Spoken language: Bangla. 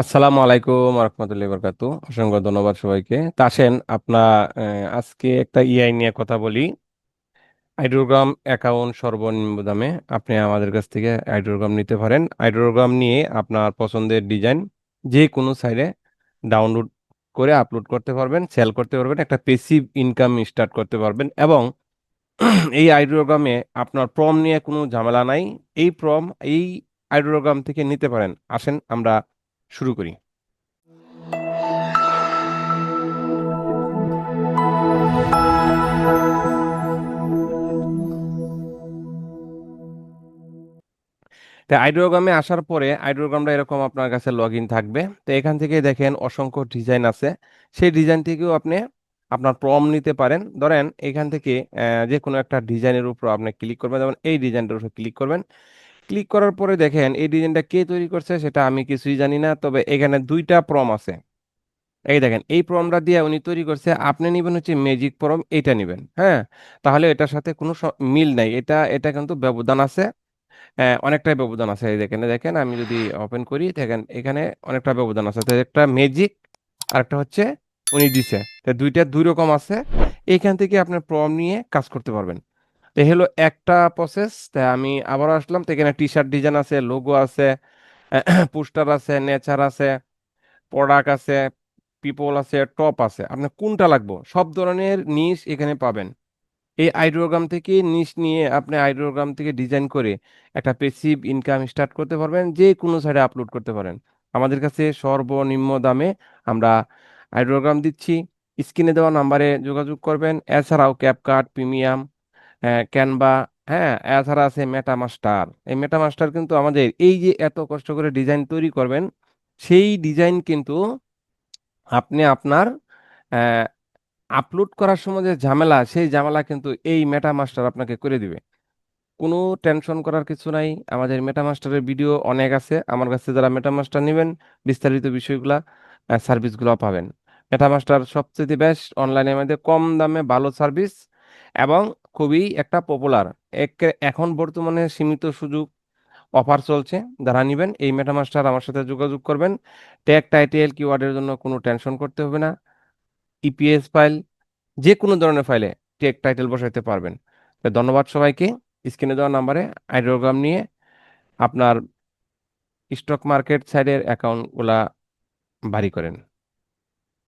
আসসালামু আলাইকুম রহমতুল্লাহি বরকাতু অসংখ্য ধন্যবাদ সবাইকে। তা আসেন আপনার আজকে একটা ইআই নিয়ে কথা বলি। আইড্রোগ্রাম অ্যাকাউন্ট সর্বনিম্ন দামে আপনি আমাদের কাছ থেকে আইড্রোগ্রাম নিতে পারেন। আইড্রোগ্রাম নিয়ে আপনার পছন্দের ডিজাইন যে কোনো সাইডে ডাউনলোড করে আপলোড করতে পারবেন, সেল করতে পারবেন, একটা পেসিভ ইনকাম স্টার্ট করতে পারবেন এবং এই আইড্রোগ্রামে আপনার প্রম নিয়ে কোনো ঝামেলা নাই। এই প্রম এই আইড্রোগ্রাম থেকে নিতে পারেন। আসেন, আমরা শুরু করি। তো আইডিওগ্রামে আসার পরে আইডিওগ্রামটা এরকম আপনার কাছে লগ ইন থাকবে। তো এখান থেকে দেখেন অসংখ্য ডিজাইন আছে। সেই ডিজাইন থেকেও আপনি আপনার প্রম নিতে পারেন। ধরেন এখান থেকে যে কোনো একটা ডিজাইনের উপর আপনি ক্লিক করবেন। যেমন এই ডিজাইনটার উপর ক্লিক করবেন। ক্লিক করার পরে দেখেন এই ডিজাইনটা কে তৈরি করছে সেটা আমি কিছুই জানি না, তবে এখানে দুইটা প্রম আছে। এই দেখেন, এই প্রমটা দিয়ে উনি তৈরি করছে, আপনি নিবেন হচ্ছে ম্যাজিক প্রম এইটা নিবেন হ্যাঁ? তাহলে এটার সাথে কোনো মিল নাই, এটা এটা কিন্তু ব্যবধান আছে। হ্যাঁ অনেকটাই ব্যবধান আছে, এই দেখেন দেখেন, আমি যদি ওপেন করি, দেখেন এখানে অনেকটা ব্যবধান আছে। তো একটা ম্যাজিক আর একটা হচ্ছে উনি দিছে। তো দুইটা দুই রকম আছে, এইখান থেকে আপনি প্রম নিয়ে কাজ করতে পারবেন। তো হলো একটা প্রসেস তাই আমি আবারও আসলাম, তো এখানে টি শার্ট ডিজাইন আছে লোগো আছে পোস্টার আছে নেচার আছে প্রোডাক্ট আছে পিপল আছে টপ আছে। আপনার কোনটা লাগবো? সব ধরনের নিশ এখানে পাবেন। এই আইডিওগ্রাম থেকে নিশ নিয়ে আপনি আইডিওগ্রাম থেকে ডিজাইন করে একটা পেসিভ ইনকাম স্টার্ট করতে পারবেন, যে কোনো সাইডে আপলোড করতে পারেন। আমাদের কাছে সর্বনিম্ন দামে আমরা আইডিওগ্রাম দিচ্ছি। স্ক্রিনে দেওয়া নাম্বারে যোগাযোগ করবেন। এছাড়াও ক্যাপকাট প্রিমিয়াম ক্যানভা হ্যাঁ এছাড়া আছে মেটামাস্টার এই মেটামাস্টার কিন্তু আমাদের এই যে এত কষ্ট করে ডিজাইন তৈরি করবেন, সেই ডিজাইন কিন্তু আপনি আপনার আপলোড করার সময় যে ঝামেলা, সেই ঝামেলা কিন্তু এই মেটামাস্টার আপনাকে করে দিবে। কোনো টেনশন করার কিছু নাই। আমাদের মেটামাস্টারের ভিডিও অনেক আছে। আমার কাছে যারা মেটামাস্টার নেবেন, বিস্তারিত বিষয়গুলা সার্ভিসগুলো পাবেন। মেটামাস্টার সবচেয়ে বেস্ট অনলাইনের মধ্যে কম দামে ভালো সার্ভিস এবং খুবই একটা পপুলার এখন বর্তমানে সীমিত সুযোগ অফার চলছে। যারা নেবেন, এই মেটামাস্টার আমার সাথে যোগাযোগ করবেন। ট্যাগ টাইটেল কিওয়ার্ডের জন্য কোনো টেনশন করতে হবে না। ইপিএস ফাইল যে কোনো ধরনের ফাইলে টেক টাইটেল বসাইতে পারবেন। তো ধন্যবাদ সবাইকে। স্ক্রিনে দেওয়া নাম্বারে আইডিওগ্রাম নিয়ে আপনার স্টক মার্কেট সাইডের অ্যাকাউন্টগুলা ভারী করেন।